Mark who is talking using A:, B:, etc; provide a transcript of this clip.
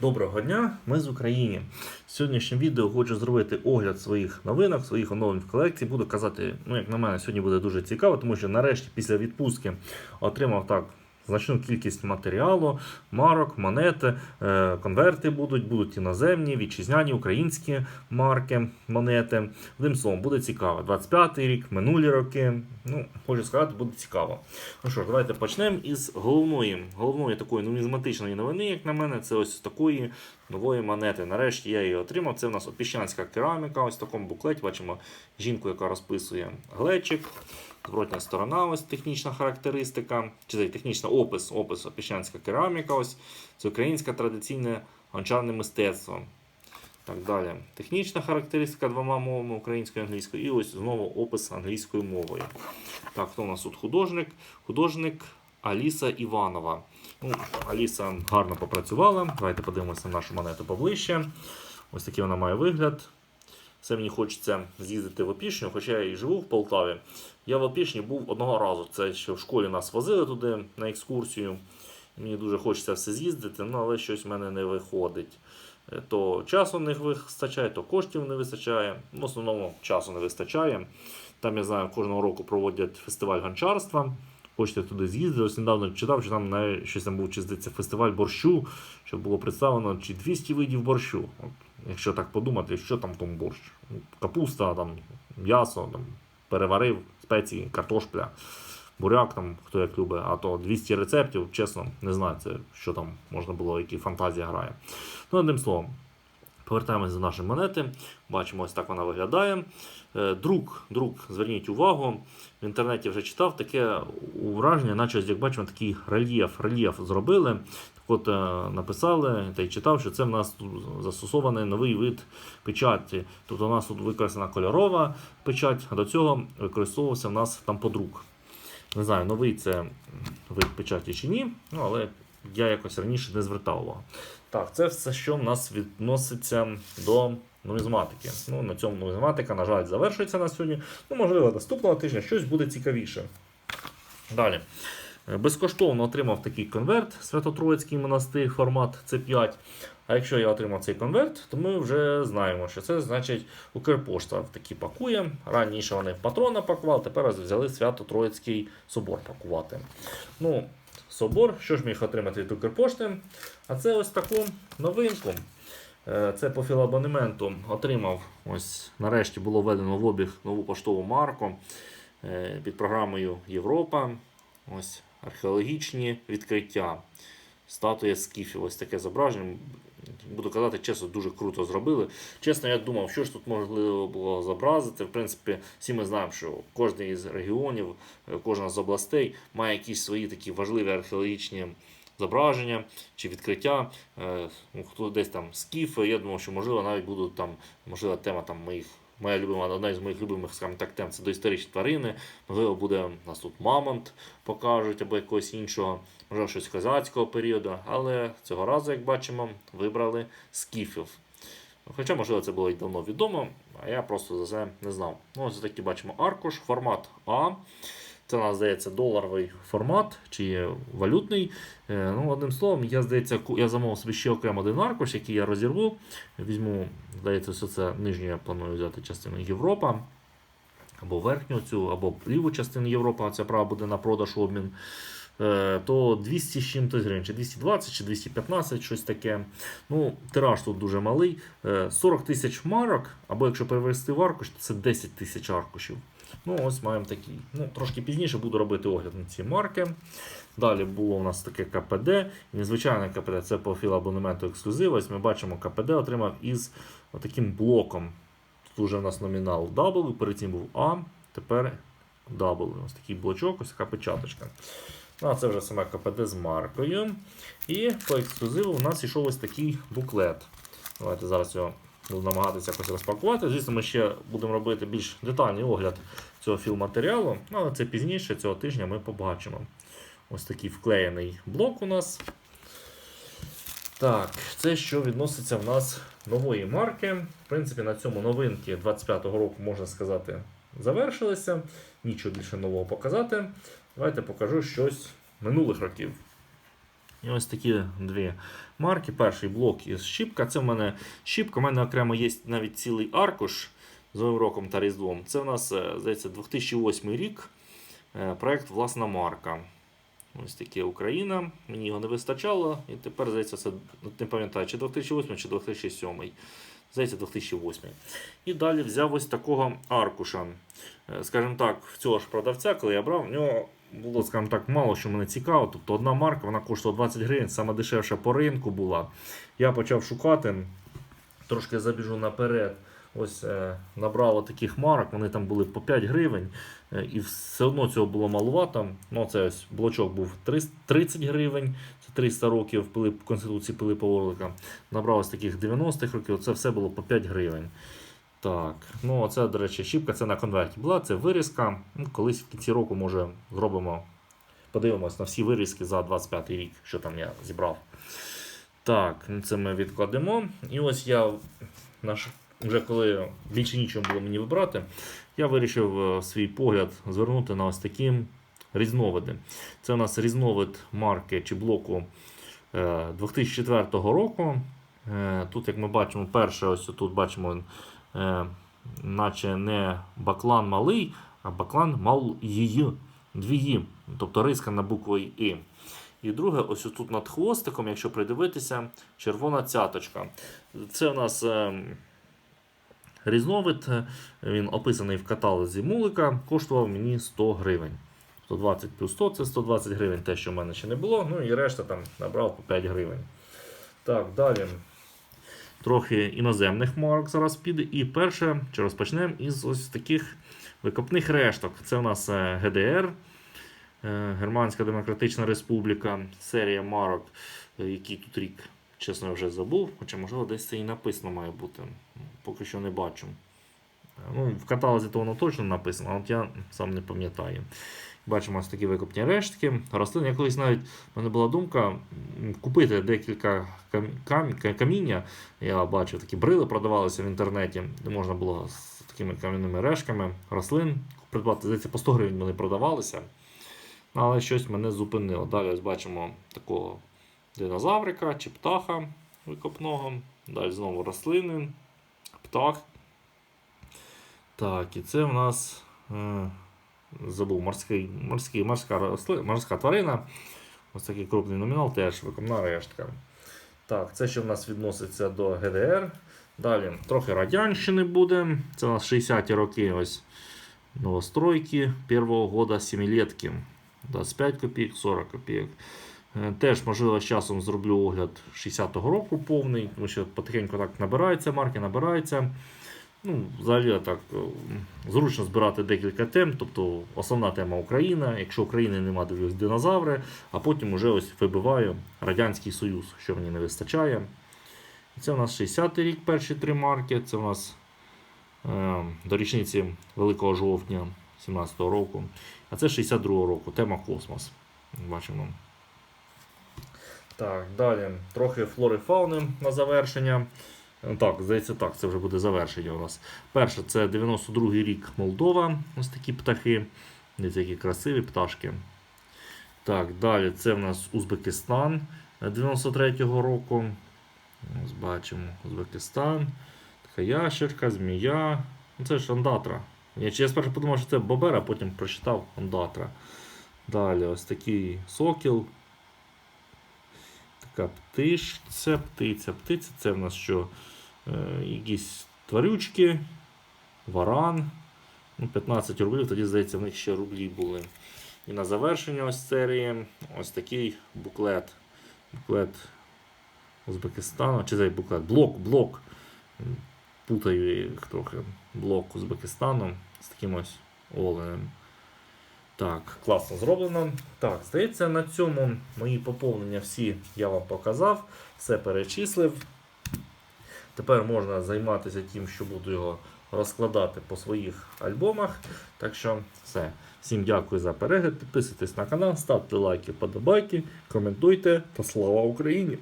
A: Доброго дня, ми з України. В сьогоднішньому відео хочу зробити огляд своїх новинок, своїх оновлень в колекції. Буду казати, ну як на мене, сьогодні буде дуже цікаво, тому що нарешті після відпустки отримав так значну кількість матеріалу, марок, монети, е, конверти будуть, будуть іноземні, вітчизняні, українські марки, монети. Одним словом, буде цікаво. 25-й рік, минулі роки. Ну, хочу сказати, буде цікаво. Ну що ж, давайте почнемо із головної, головної такої нумізматичної новини, як на мене, це ось такої нової монети. Нарешті я її отримав. Це в нас опіщанська кераміка. Ось в такому буклеті бачимо жінку, яка розписує глечик. Зворотня сторона, ось технічна характеристика, чи технічний опис, опис опіщанська кераміка. Ось це українське традиційне гончарне мистецтво. Так далі. Технічна характеристика двома мовами українською і англійською. І ось знову опис англійською мовою. Так, хто у нас тут художник? Художник Аліса Іванова. Ну, Аліса гарно попрацювала. Давайте подивимося на нашу монету поближче. Ось такий вона має вигляд. Все мені хочеться з'їздити в Опішню, хоча я і живу в Полтаві. Я в Опішні був одного разу. Це ще в школі нас возили туди на екскурсію. Мені дуже хочеться все з'їздити, ну, але щось в мене не виходить. Е, То часу не вистачає, то коштів не вистачає. В основному часу не вистачає. Там я знаю, кожного року проводять фестиваль гончарства. Хочете туди з'їздити. Ось недавно читав, що там навіть щось там був чи здається, фестиваль борщу, що було представлено чи 200 видів борщу. От, якщо так подумати, що там в тому борщ? Ну, Капуста, там, м'ясо, там, переварив, спеції, картошпля, буряк, там, хто як любить, а то 200 рецептів, чесно, не знаю, це, що там можна було, які фантазія грає. Ну, одним словом. Повертаємось до нашої монети. Бачимо, ось так вона виглядає. Е, Друк, друк, зверніть увагу. В інтернеті вже читав таке враження, наче як бачимо, такий рельєф, рельєф зробили. От е, написали та й читав, що це в нас застосований новий вид печаті. Тобто у нас тут використана кольорова печать, а до цього використовувався в нас там подрук. Не знаю, новий це вид печаті чи ні, ну, але я якось раніше не звертав увагу. Так, це все, що в нас відноситься до нумізматики. Ну, на цьому нумізматика, на жаль, завершується на сьогодні. Ну, можливо, наступного тижня щось буде цікавіше. Далі. Е, Безкоштовно отримав такий конверт Свято-Троїцький монастир, формат C5. А якщо я отримав цей конверт, то ми вже знаємо, що це значить Укрпошта такі пакує. Раніше вони патрона пакували, тепер взяли Свято-Троїцький собор пакувати. Ну, собор, що ж міг отримати від Укрпошти? А це ось таку новинку. Е, Це по філабонементу отримав. Ось нарешті було введено в обіг нову поштову марку е, під програмою Європа. Ось археологічні відкриття. Статуя скіфів. Ось таке зображення. Буду казати, чесно, дуже круто зробили. Чесно, я думав, що ж тут можливо було зобразити. В принципі, всі ми знаємо, що кожен із регіонів, е, кожна з областей має якісь свої такі важливі археологічні зображення чи відкриття. Е, ну, Хто десь там скіфи. Я думав, що можливо навіть будуть там, можливо, тема там моїх. Моя любима, одна із моїх любимих скажімо так, тем це доісторичні тварини. Можливо, буде у нас тут мамонт покажуть або якогось іншого, можливо, щось козацького періоду. Але цього разу, як бачимо, вибрали скіфів. Хоча, можливо, це було й давно відомо, а я просто за це не знав. Ну, Ось таки бачимо аркуш, формат А. Це нас здається доларовий формат чи валютний. Е, Ну, одним словом, я здається, я замовив собі ще окремо один аркуш, який я розірву. Візьму, здається, що це нижню я планую взяти частину Європа. Або верхню цю, або ліву частину Європи, а ця права буде на продаж обмін. Е, То 200 з чим-то гривень, чи 220, чи 215, щось таке. Ну, тираж тут дуже малий. Е, 40 тисяч марок, або якщо перевести в аркуш, то це 10 тисяч аркушів. Ну, ось маємо такий. Ну, трошки пізніше буду робити огляд на ці марки. Далі було у нас таке КПД. Незвичайне КПД це по філабонементу ексклюзив. Ось ми бачимо, КПД отримав із таким блоком. Тут вже у нас номінал W, перед цим був А, тепер W. Ось такий блочок, ось така печаточка. Ну, а це вже саме КПД з маркою. І по ексклюзиву у нас йшов ось такий буклет. Давайте зараз його буду намагатися якось розпакувати. Звісно, ми ще будемо робити більш детальний огляд цього філматеріалу, ну, але це пізніше цього тижня ми побачимо. Ось такий вклеєний блок у нас. Так, це що відноситься в нас нової марки. В принципі, на цьому новинки 25-го року, можна сказати, завершилися. Нічого більше нового показати. Давайте покажу щось минулих років. І ось такі дві марки. Перший блок із щіпка. Це в мене щіпка. У мене окремо є навіть цілий аркуш з Новим роком та Різдвом. Це у нас, е, здається, 2008 рік. Е, Проект Власна марка. Ось таке Україна. Мені його не вистачало. І тепер, здається, це не пам'ятаю, чи 2008, чи 2007. Здається, 2008. І далі взяв ось такого аркуша. Е, Скажімо так, в цього ж продавця, коли я брав, в нього було, скажімо так, мало що мене цікаво. Тобто одна марка вона коштувала 20 гривень, саме дешевша по ринку була. Я почав шукати, трошки забіжу наперед. Ось е, набрало таких марок, вони там були по 5 гривень, е, і все одно цього було малувато. Ну, це ось блочок був 30 гривень, це 300 років Пилип, Конституції Пилипа Орлика. Набрав ось таких 90-х років, це все було по 5 гривень. Так, ну оце, до речі, щіпка, це на конверті була, це вирізка. Ну, колись в кінці року, може, зробимо, подивимось на всі вирізки за 25 рік, що там я зібрав. Так, ну, це ми відкладемо. І ось я наш, вже коли більше нічого було мені вибрати, я вирішив е, свій погляд звернути на ось такі різновиди. Це у нас різновид марки чи блоку е, 2004 року. Е, Тут, як ми бачимо, перше, ось тут бачимо, е, наче не баклан малий, а баклан мал її, дві «ї», тобто риска на букву І. І друге, ось тут над хвостиком, якщо придивитися, червона цяточка. Це у нас е, різновид, він описаний в каталозі мулика, коштував мені 100 гривень. 120 плюс 100 це 120 гривень, те, що в мене ще не було. Ну і решта там набрав по 5 гривень. Так, далі. Трохи іноземних марок зараз піде. І перше, що розпочнемо із ось таких викопних решток. Це у нас е, ГДР. Е, Германська Демократична Республіка, серія марок, е, який тут рік, чесно, вже забув, хоча, можливо, десь це і написано має бути. Поки що не бачу. Е, Ну, в каталозі то воно точно написано, а от я сам не пам'ятаю. Бачимо ось такі викопні рештки. Рослини. Я колись навіть в мене була думка купити декілька кам- кам- каміння. Я бачив, такі брили продавалися в інтернеті, де можна було з такими кам'яними решками рослин придбати. Здається, по 100 гривень вони продавалися. Але щось мене зупинило. Далі ось бачимо такого динозаврика чи птаха викопного. Далі знову рослини, птах. Так, і це в нас е, забув морський, морський, морська, росли, морська тварина. Ось такий крупний номінал, теж викопна рештка. Так, це ще в нас відноситься до ГДР. Далі трохи радянщини буде. Це у нас 60-ті роки. Ось новостройки первого года семилетки. 25 копійок, 40 копійок. Е, Теж, можливо, з часом зроблю огляд 60-го року повний, тому що потихеньку так набирається марки, набирається. Ну, взагалі так е, зручно збирати декілька тем. Тобто основна тема Україна. Якщо України нема, дивлюсь динозаври, а потім уже ось вибиваю Радянський Союз, що мені не вистачає. Це у нас 60-й рік, перші три марки. Це у нас е, до річниці Великого жовтня 17-го року. А це 62-го року, тема космос. Бачимо. Так, далі трохи флори фауни на завершення. Е, Так, здається, так, це вже буде завершення у нас. Перше, це 92-й рік Молдова. Ось такі птахи. Дивіться, які красиві пташки. Так, далі це в нас Узбекистан е, 93-го року. Ось бачимо Узбекистан. Така ящерка, змія. Ну, Це ж андатра. Я, спершу подумав, що це бобер, а потім прочитав андатра. Далі ось такий сокіл. Така птиця, птиця, птиця. Це в нас що? Е, якісь тварючки, варан. Ну, 15 рублів, тоді, здається, в них ще рублі були. І на завершення ось серії ось такий буклет. Буклет Узбекистану. Чи цей буклет? Блок, блок. Путаю їх трохи. Блок Узбекистану з таким ось оленем. Так, класно зроблено. Так, здається, на цьому мої поповнення всі я вам показав, все перечислив. Тепер можна займатися тим, що буду його розкладати по своїх альбомах. Так що все. Всім дякую за перегляд. Підписуйтесь на канал, ставте лайки, подобайки, коментуйте та слава Україні!